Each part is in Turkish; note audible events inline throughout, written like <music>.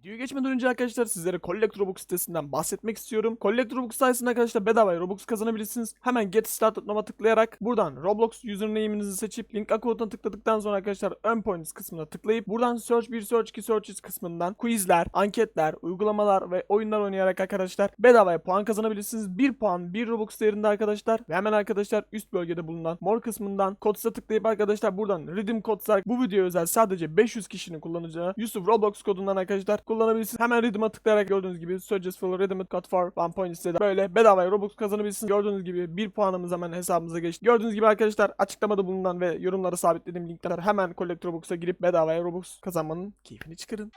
Videoyu geçmeden önce arkadaşlar sizlere Collect sitesinden bahsetmek istiyorum. Collect sayesinde arkadaşlar bedava Robux kazanabilirsiniz. Hemen Get Started Now'a tıklayarak buradan Roblox username'inizi seçip link account'a tıkladıktan sonra arkadaşlar Earn Points kısmına tıklayıp buradan Search 1 Search 2 Searches kısmından quizler, anketler, uygulamalar ve oyunlar oynayarak arkadaşlar bedavaya puan kazanabilirsiniz. 1 puan 1 Robux değerinde arkadaşlar ve hemen arkadaşlar üst bölgede bulunan mor kısmından Cods'a tıklayıp arkadaşlar buradan Redeem Cods'a bu videoya özel sadece 500 kişinin kullanacağı Yusuf Roblox kodundan arkadaşlar kullanabilirsiniz. Hemen Redeem'a tıklayarak gördüğünüz gibi Suggest for Redeem Code for 1 point istedi. Böyle bedavaya Robux kazanabilirsiniz. Gördüğünüz gibi 1 puanımız hemen hesabımıza geçti. Gördüğünüz gibi arkadaşlar açıklamada bulunan ve yorumlara sabitlediğim linkler hemen Collect Robux'a girip bedavaya Robux kazanmanın keyfini çıkarın.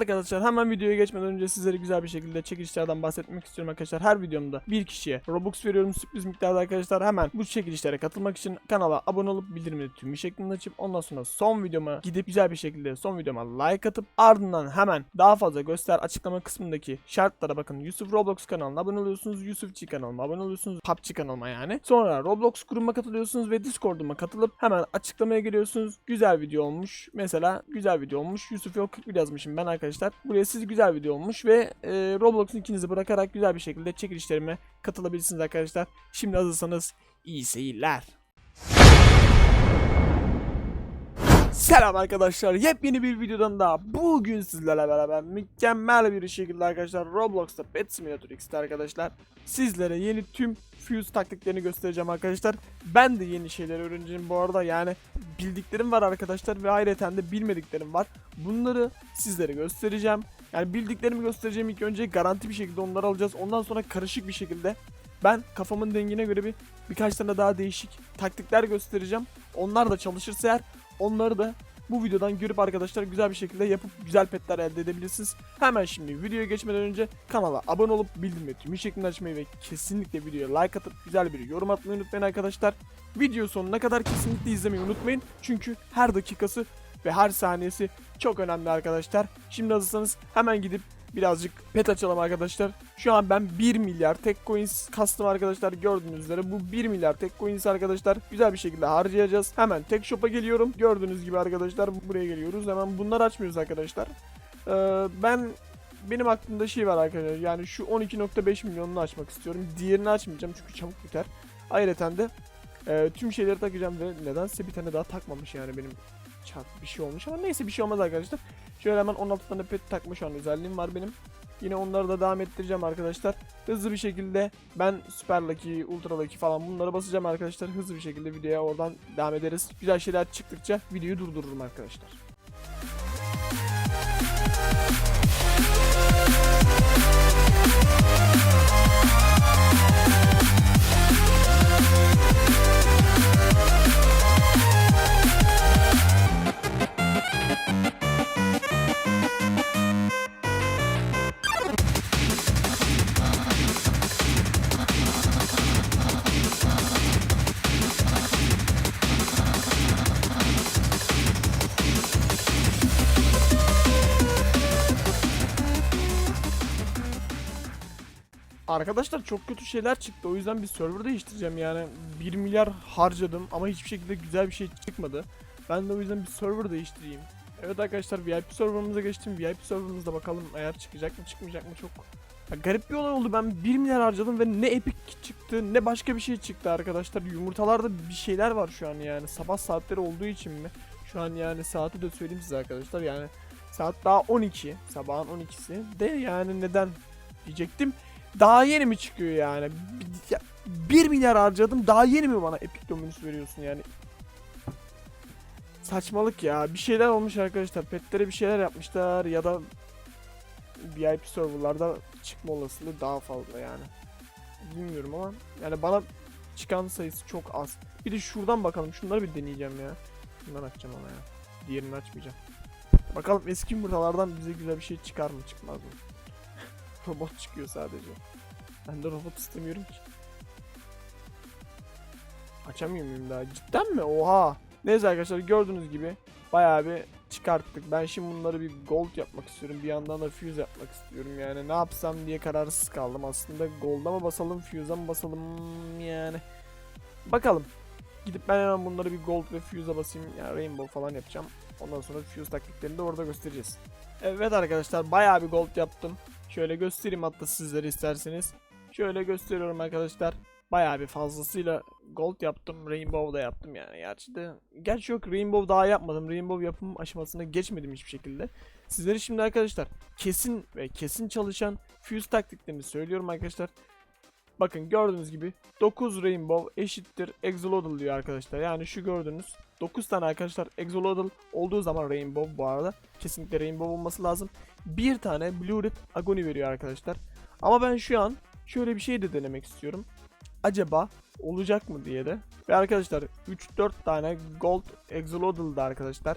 Arkadaşlar hemen videoya geçmeden önce sizlere güzel bir şekilde çekilişlerden bahsetmek istiyorum arkadaşlar. Her videomda bir kişiye Robux veriyorum sürpriz miktarda arkadaşlar. Hemen bu çekilişlere katılmak için kanala abone olup bildirimleri tüm bir şeklinde açıp ondan sonra son videoma gidip güzel bir şekilde son videoma like atıp ardından hemen daha fazla göster açıklama kısmındaki şartlara bakın. Yusuf Roblox kanalına abone oluyorsunuz. Yusufçi kanalıma abone oluyorsunuz. PUBG kanalıma yani. Sonra Roblox grubuma katılıyorsunuz ve Discord'uma katılıp hemen açıklamaya geliyorsunuz. Güzel video olmuş. Mesela güzel video olmuş. Yusuf yok 41 yazmışım ben arkadaşlar. Buraya siz güzel video olmuş ve e, Roblox'un ikinizi bırakarak güzel bir şekilde çekilişlerime katılabilirsiniz arkadaşlar. Şimdi hazırsanız iyi seyirler. Selam arkadaşlar. Yepyeni bir videodan daha bugün sizlerle beraber mükemmel bir şekilde arkadaşlar Roblox'ta Pet Simulator X'te arkadaşlar sizlere yeni tüm Fuse taktiklerini göstereceğim arkadaşlar. Ben de yeni şeyler öğreneceğim bu arada yani bildiklerim var arkadaşlar ve ayrıca de bilmediklerim var. Bunları sizlere göstereceğim. Yani bildiklerimi göstereceğim ilk önce garanti bir şekilde onları alacağız. Ondan sonra karışık bir şekilde ben kafamın dengine göre bir birkaç tane daha değişik taktikler göstereceğim. Onlar da çalışırsa eğer onları da bu videodan görüp arkadaşlar güzel bir şekilde yapıp güzel petler elde edebilirsiniz. Hemen şimdi videoya geçmeden önce kanala abone olup bildirim tüm şeklinde açmayı ve kesinlikle videoya like atıp güzel bir yorum atmayı unutmayın arkadaşlar. Video sonuna kadar kesinlikle izlemeyi unutmayın. Çünkü her dakikası ve her saniyesi çok önemli arkadaşlar. Şimdi hazırsanız hemen gidip birazcık pet açalım arkadaşlar. Şu an ben 1 milyar tek coins kastım arkadaşlar gördüğünüz üzere bu 1 milyar tek coins arkadaşlar güzel bir şekilde harcayacağız. Hemen tek shop'a geliyorum. Gördüğünüz gibi arkadaşlar buraya geliyoruz. Hemen bunları açmıyoruz arkadaşlar. Ee, ben benim aklımda şey var arkadaşlar. Yani şu 12.5 milyonunu açmak istiyorum. Diğerini açmayacağım çünkü çabuk biter. Ayrıca de e, tüm şeyleri takacağım ve nedense bir tane daha takmamış yani benim çarp bir şey olmuş ama neyse bir şey olmaz arkadaşlar. Şöyle hemen 16 tane pet takma an özelliğim var benim. Yine onları da devam ettireceğim arkadaşlar. Hızlı bir şekilde ben Super Lucky, Ultra Lucky falan bunları basacağım arkadaşlar. Hızlı bir şekilde videoya oradan devam ederiz. Güzel şeyler çıktıkça videoyu durdururum arkadaşlar. Arkadaşlar çok kötü şeyler çıktı. O yüzden bir server değiştireceğim yani. 1 milyar harcadım ama hiçbir şekilde güzel bir şey çıkmadı. Ben de o yüzden bir server değiştireyim. Evet arkadaşlar VIP serverımıza geçtim. VIP serverımızda bakalım eğer çıkacak mı çıkmayacak mı çok ya garip bir olay oldu. Ben 1 milyar harcadım ve ne epic çıktı ne başka bir şey çıktı arkadaşlar. Yumurtalarda bir şeyler var şu an yani. Sabah saatleri olduğu için mi? Şu an yani saati de söyleyeyim size arkadaşlar. Yani saat daha 12. Sabahın 12'si. De yani neden diyecektim. Daha yeni mi çıkıyor yani? 1 milyar harcadım daha yeni mi bana Epic Dominus veriyorsun yani? Saçmalık ya. Bir şeyler olmuş arkadaşlar. Petlere bir şeyler yapmışlar ya da VIP serverlarda çıkma olasılığı daha fazla yani. Bilmiyorum ama yani bana çıkan sayısı çok az. Bir de şuradan bakalım. Şunları bir deneyeceğim ya. Bundan açacağım ama ya. Diğerini açmayacağım. Bakalım eski yumurtalardan bize güzel bir şey çıkar mı çıkmaz mı? Robot çıkıyor sadece. Ben de robot istemiyorum ki. Açamıyor muyum daha? Cidden mi? Oha. Neyse arkadaşlar gördüğünüz gibi bayağı bir çıkarttık. Ben şimdi bunları bir gold yapmak istiyorum. Bir yandan da fuse yapmak istiyorum. Yani ne yapsam diye kararsız kaldım. Aslında gold'a mı basalım, fuse'a mı basalım yani. Bakalım. Gidip ben hemen bunları bir gold ve fuse'a basayım. Yani rainbow falan yapacağım. Ondan sonra fuse taktiklerini de orada göstereceğiz. Evet arkadaşlar bayağı bir gold yaptım. Şöyle göstereyim hatta sizlere isterseniz. Şöyle gösteriyorum arkadaşlar. Bayağı bir fazlasıyla gold yaptım. Rainbow da yaptım yani. Gerçi de gerçi yok Rainbow daha yapmadım. Rainbow yapım aşamasına geçmedim hiçbir şekilde. Sizlere şimdi arkadaşlar kesin ve kesin çalışan fuse taktiklerini söylüyorum arkadaşlar. Bakın gördüğünüz gibi 9 Rainbow eşittir Exolodal diyor arkadaşlar. Yani şu gördüğünüz 9 tane arkadaşlar Exolodal olduğu zaman Rainbow bu arada. Kesinlikle Rainbow olması lazım. Bir tane Blue Red Agony veriyor arkadaşlar. Ama ben şu an şöyle bir şey de denemek istiyorum. Acaba olacak mı diye de. Ve arkadaşlar 3-4 tane Gold Exolodal da arkadaşlar.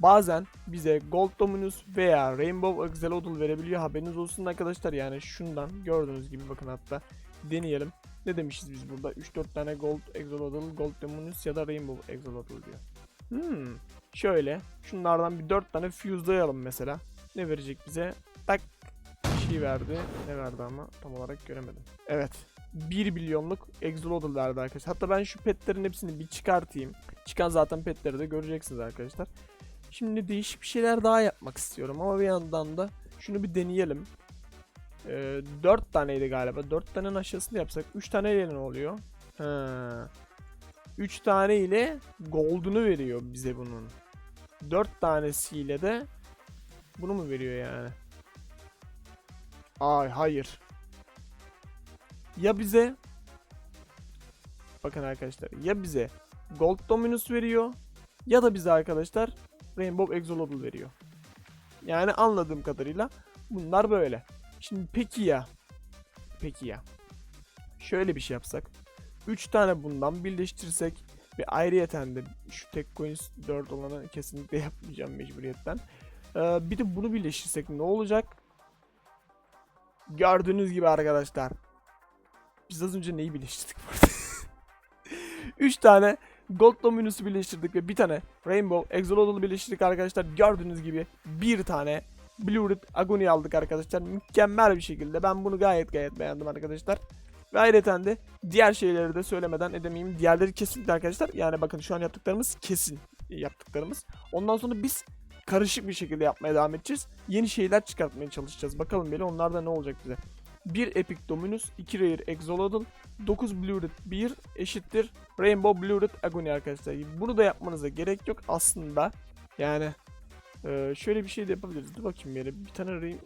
Bazen bize Gold Dominus veya Rainbow Exolodal verebiliyor. Haberiniz olsun arkadaşlar. Yani şundan gördüğünüz gibi bakın hatta deneyelim. Ne demişiz biz burada? 3-4 tane Gold Exolodal, Gold Dominus ya da Rainbow Exolodal diyor. Hmm. Şöyle şunlardan bir 4 tane fuse'layalım mesela. Ne verecek bize? Tak şey verdi. Ne verdi ama tam olarak göremedim. Evet. 1 milyonluk Exolodal verdi arkadaşlar. Hatta ben şu petlerin hepsini bir çıkartayım. Çıkan zaten petleri de göreceksiniz arkadaşlar. Şimdi değişik bir şeyler daha yapmak istiyorum ama bir yandan da şunu bir deneyelim. Ee, 4 taneydi galiba. 4 tanenin aşağısını yapsak 3 taneyle ne oluyor? Ha. 3 tane ile gold'unu veriyor bize bunun. 4 tanesiyle de bunu mu veriyor yani? Ay hayır. Ya bize Bakın arkadaşlar ya bize Gold Dominus veriyor ya da bize arkadaşlar Rainbow Exolodal veriyor. Yani anladığım kadarıyla bunlar böyle. Şimdi peki ya peki ya şöyle bir şey yapsak 3 tane bundan birleştirsek ve ayrıyeten de şu tek coins 4 olanı kesinlikle <laughs> yapmayacağım mecburiyetten. Ee, bir de bunu birleştirsek ne olacak? Gördüğünüz gibi arkadaşlar. Biz az önce neyi birleştirdik burada? <laughs> 3 tane Gold Dominus'u birleştirdik ve bir tane Rainbow Exolodal'ı birleştirdik arkadaşlar. Gördüğünüz gibi bir tane Blue Agony aldık arkadaşlar. Mükemmel bir şekilde. Ben bunu gayet gayet beğendim arkadaşlar. Ve ayrıca de diğer şeyleri de söylemeden edemeyeyim. Diğerleri kesinlikle arkadaşlar. Yani bakın şu an yaptıklarımız kesin yaptıklarımız. Ondan sonra biz karışık bir şekilde yapmaya devam edeceğiz. Yeni şeyler çıkartmaya çalışacağız. Bakalım böyle onlarda ne olacak bize. 1 Epic Dominus, 2 Rare Exolodal, 9 Blue Red 1 eşittir Rainbow Blue Agony arkadaşlar. Bunu da yapmanıza gerek yok aslında. Yani e, şöyle bir şey de yapabiliriz. Dur bakayım yere. Bir tane Rain...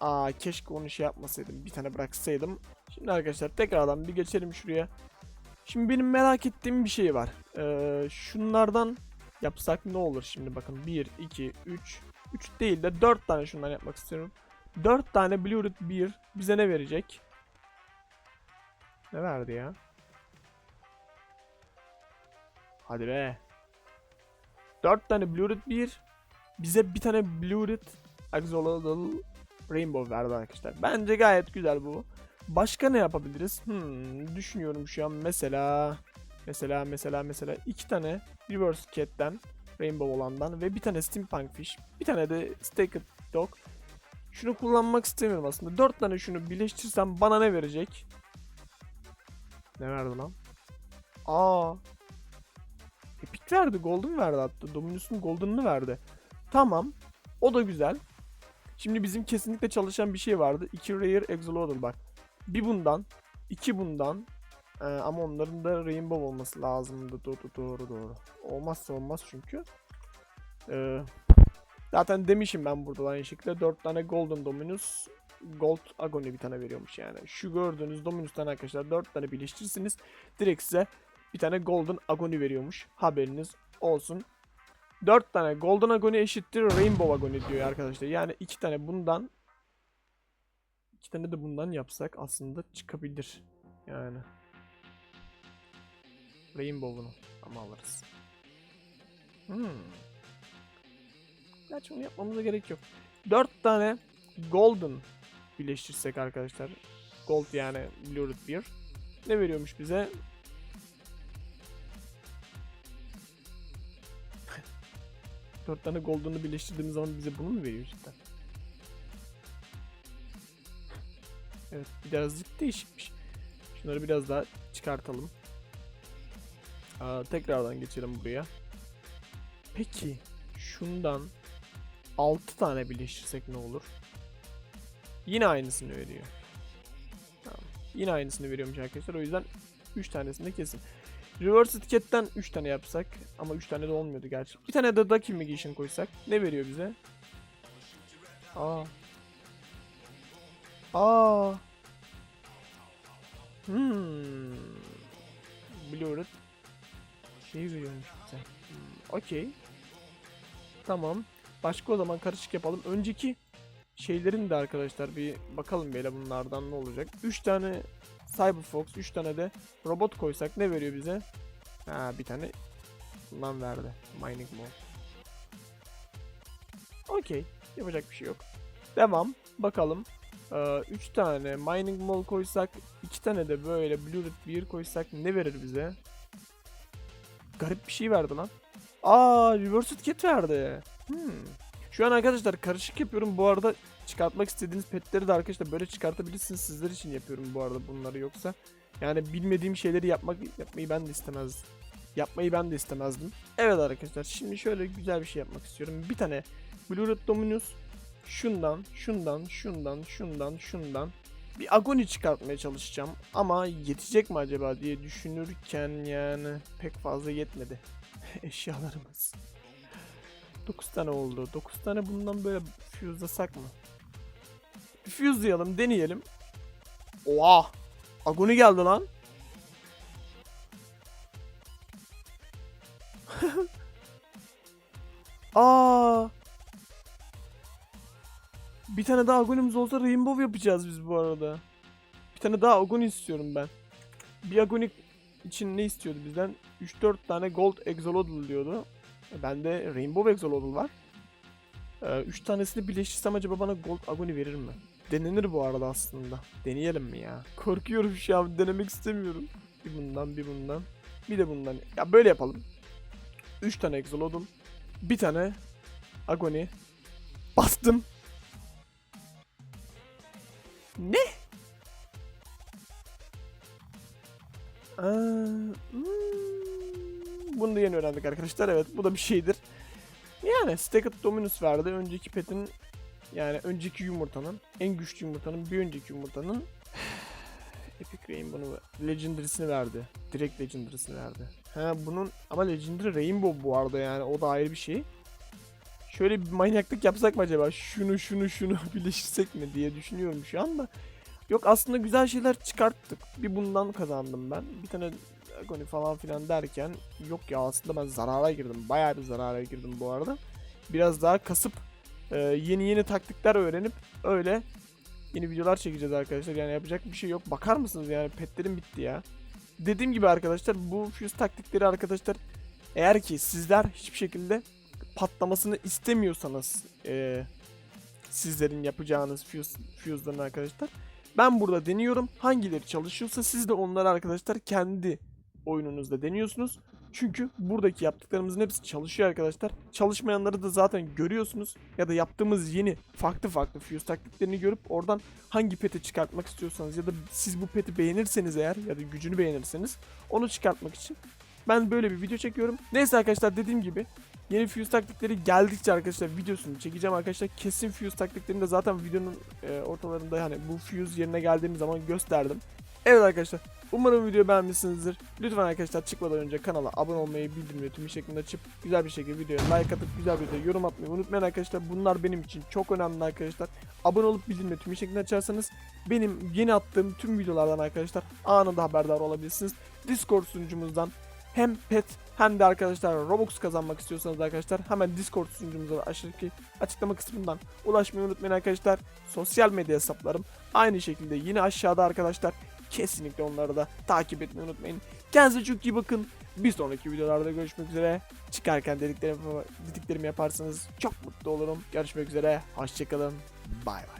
Aa keşke onu şey yapmasaydım. Bir tane bıraksaydım. Şimdi arkadaşlar tekrardan bir geçelim şuraya. Şimdi benim merak ettiğim bir şey var. Ee, şunlardan yapsak ne olur şimdi bakın 1, 2, 3, 3 değil de 4 tane şundan yapmak istiyorum. 4 tane Blue 1 bize ne verecek? Ne verdi ya? Hadi be. 4 tane Blue Red 1 bize bir tane Blue Red Axolotl Rainbow verdi arkadaşlar. Bence gayet güzel bu. Başka ne yapabiliriz? Hmm, düşünüyorum şu an mesela mesela mesela mesela iki tane Reverse Cat'ten Rainbow olandan ve bir tane Steampunk Fish, bir tane de Staked Dog. Şunu kullanmak istemiyorum aslında. Dört tane şunu birleştirsem bana ne verecek? Ne verdi lan? Aa. Epic verdi, Golden verdi hatta. Dominus'un Golden'ını verdi. Tamam. O da güzel. Şimdi bizim kesinlikle çalışan bir şey vardı. 2 Rare Exolodal bak. Bir bundan, iki bundan. Ee, ama onların da Rainbow olması lazımdı. Doğru doğru doğru. Olmazsa olmaz çünkü. Ee, zaten demişim ben burada da aynı şekilde 4 tane Golden Dominus Gold Agony bir tane veriyormuş yani. Şu gördüğünüz Dominus'tan arkadaşlar 4 tane birleştirirsiniz. Direkt size bir tane Golden Agony veriyormuş. Haberiniz olsun. 4 tane Golden Agony eşittir Rainbow Agony diyor arkadaşlar. Yani 2 tane bundan iki tane de bundan yapsak aslında çıkabilir. Yani. Rainbow'unu ama alırız. Hmm. Gerçi onu yapmamıza gerek yok. 4 tane golden birleştirsek arkadaşlar. Gold yani Blue bir. Ne veriyormuş bize? Dört tane golden'ı birleştirdiğimiz zaman bize bunu mu veriyor cidden? Evet birazcık değişikmiş. Şunları biraz daha çıkartalım. Aa, tekrardan geçelim buraya. Peki şundan 6 tane birleştirsek ne olur? Yine aynısını veriyor. Tamam. Yine aynısını veriyormuş arkadaşlar. O yüzden 3 tanesini de kesin. Reverse etiketten 3 tane yapsak ama 3 tane de olmuyordu gerçi. Bir tane de Ducky Magician koysak ne veriyor bize? Aa. Aa. Hmm. Blurred şey veriyormuş bize. Hmm, Okey. Tamam. Başka o zaman karışık yapalım. Önceki şeylerin de arkadaşlar bir bakalım böyle bunlardan ne olacak. 3 tane Cyberfox, 3 tane de robot koysak ne veriyor bize? Ha bir tane bundan verdi. Mining Mall. Okey. Yapacak bir şey yok. Devam. Bakalım. 3 tane Mining Mall koysak, 2 tane de böyle Blue Red Beer koysak ne verir bize? Garip bir şey verdi lan. Aa, Reverse Kit verdi. Hmm. Şu an arkadaşlar karışık yapıyorum. Bu arada çıkartmak istediğiniz petleri de arkadaşlar böyle çıkartabilirsiniz. Sizler için yapıyorum bu arada bunları yoksa. Yani bilmediğim şeyleri yapmak yapmayı ben de istemezdim. Yapmayı ben de istemezdim. Evet arkadaşlar şimdi şöyle güzel bir şey yapmak istiyorum. Bir tane Blue Red Dominus şundan, şundan, şundan, şundan, şundan bir agoni çıkartmaya çalışacağım. Ama yetecek mi acaba diye düşünürken yani pek fazla yetmedi. <laughs> Eşyalarımız. 9 tane oldu. 9 tane bundan böyle fuse'lasak mı? Bir fuse'layalım, deneyelim. Oha! Agoni geldi lan. <laughs> Aa! Bir tane daha agonimiz olsa rainbow yapacağız biz bu arada. Bir tane daha agoni istiyorum ben. Bir agoni için ne istiyordu bizden? 3-4 tane gold exolodal diyordu. E, Bende rainbow exolodal var. 3 tanesini birleştirsem acaba bana gold agoni verir mi? Denenir bu arada aslında. Deneyelim mi ya? Korkuyorum şu an denemek istemiyorum. Bir bundan bir bundan. Bir de bundan. Ya böyle yapalım. 3 tane exolodal. Bir tane agoni. Bastım. Ne? Aa, hmm, bunu da yeni öğrendik arkadaşlar. Evet bu da bir şeydir. Yani Stacked Dominus verdi. Önceki petin yani önceki yumurtanın en güçlü yumurtanın bir önceki yumurtanın <sighs> Epic Rainbow'unu Legendary'sini verdi. Direkt Legendary'sini verdi. Ha bunun ama Legendary Rainbow bu arada yani o da ayrı bir şey. Şöyle bir manyaklık yapsak mı acaba? Şunu şunu şunu <laughs> birleştirsek mi diye düşünüyorum şu anda. Yok aslında güzel şeyler çıkarttık. Bir bundan kazandım ben. Bir tane Agony falan filan derken yok ya aslında ben zarara girdim. Bayağı bir zarara girdim bu arada. Biraz daha kasıp e, yeni yeni taktikler öğrenip öyle yeni videolar çekeceğiz arkadaşlar. Yani yapacak bir şey yok. Bakar mısınız yani petlerim bitti ya. Dediğim gibi arkadaşlar bu fuse taktikleri arkadaşlar eğer ki sizler hiçbir şekilde patlamasını istemiyorsanız e, sizlerin yapacağınız fuse, fuse'ların arkadaşlar ben burada deniyorum. Hangileri çalışıyorsa siz de onları arkadaşlar kendi oyununuzda deniyorsunuz. Çünkü buradaki yaptıklarımızın hepsi çalışıyor arkadaşlar. Çalışmayanları da zaten görüyorsunuz. Ya da yaptığımız yeni farklı farklı fuse taktiklerini görüp oradan hangi peti çıkartmak istiyorsanız ya da siz bu peti beğenirseniz eğer ya da gücünü beğenirseniz onu çıkartmak için ben böyle bir video çekiyorum. Neyse arkadaşlar dediğim gibi Yeni fuse taktikleri geldikçe arkadaşlar videosunu çekeceğim arkadaşlar. Kesin fuse taktiklerini de zaten videonun e, ortalarında yani bu fuse yerine geldiğim zaman gösterdim. Evet arkadaşlar umarım videoyu beğenmişsinizdir. Lütfen arkadaşlar çıkmadan önce kanala abone olmayı, bildirimleri tüm şeklinde açıp güzel bir şekilde videoya like atıp güzel bir de yorum atmayı unutmayın arkadaşlar. Bunlar benim için çok önemli arkadaşlar. Abone olup bildirimleri tüm şeklinde açarsanız benim yeni attığım tüm videolardan arkadaşlar anında haberdar olabilirsiniz. Discord sunucumuzdan hem pet hem de arkadaşlar Robux kazanmak istiyorsanız arkadaşlar hemen Discord sunucumuza aşağıdaki açıklama kısmından ulaşmayı unutmayın arkadaşlar. Sosyal medya hesaplarım aynı şekilde yine aşağıda arkadaşlar. Kesinlikle onları da takip etmeyi unutmayın. Kendinize çok iyi bakın. Bir sonraki videolarda görüşmek üzere. Çıkarken dediklerimi, dediklerimi yaparsanız çok mutlu olurum. Görüşmek üzere. Hoşçakalın. Bay bay.